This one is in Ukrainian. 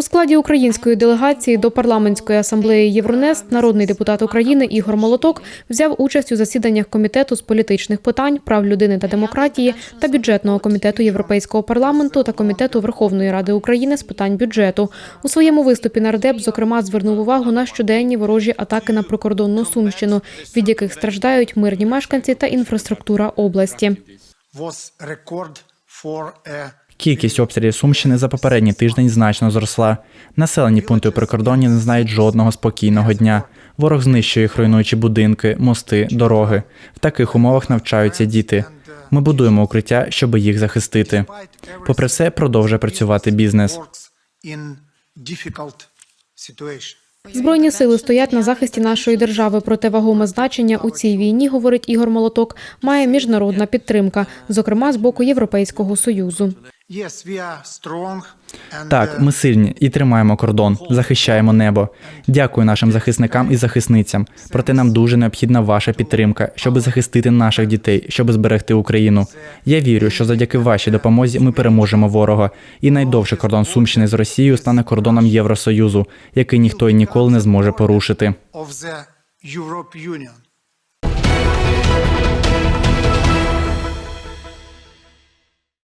У складі української делегації до парламентської асамблеї Євронест народний депутат України Ігор Молоток взяв участь у засіданнях комітету з політичних питань, прав людини та демократії та бюджетного комітету Європейського парламенту та комітету Верховної Ради України з питань бюджету. У своєму виступі нардеп зокрема звернув увагу на щоденні ворожі атаки на прикордонну сумщину, від яких страждають мирні мешканці та інфраструктура області. Кількість обстрілів Сумщини за попередній тиждень значно зросла. Населені пункти прикордонні не знають жодного спокійного дня. Ворог знищує їх, руйнуючи будинки, мости, дороги. В таких умовах навчаються діти. Ми будуємо укриття, щоб їх захистити. Попри все, продовжує працювати бізнес. Збройні сили стоять на захисті нашої держави. Проте вагоме значення у цій війні, говорить Ігор Молоток, має міжнародна підтримка, зокрема з боку Європейського союзу. Так, uh, ми сильні і тримаємо кордон, захищаємо небо. Дякую нашим захисникам і захисницям. Проте нам дуже необхідна ваша підтримка, щоб захистити наших дітей, щоб зберегти Україну. Я вірю, що завдяки вашій допомозі ми переможемо ворога. І найдовший кордон Сумщини з Росією стане кордоном Євросоюзу, який ніхто і ніколи не зможе порушити.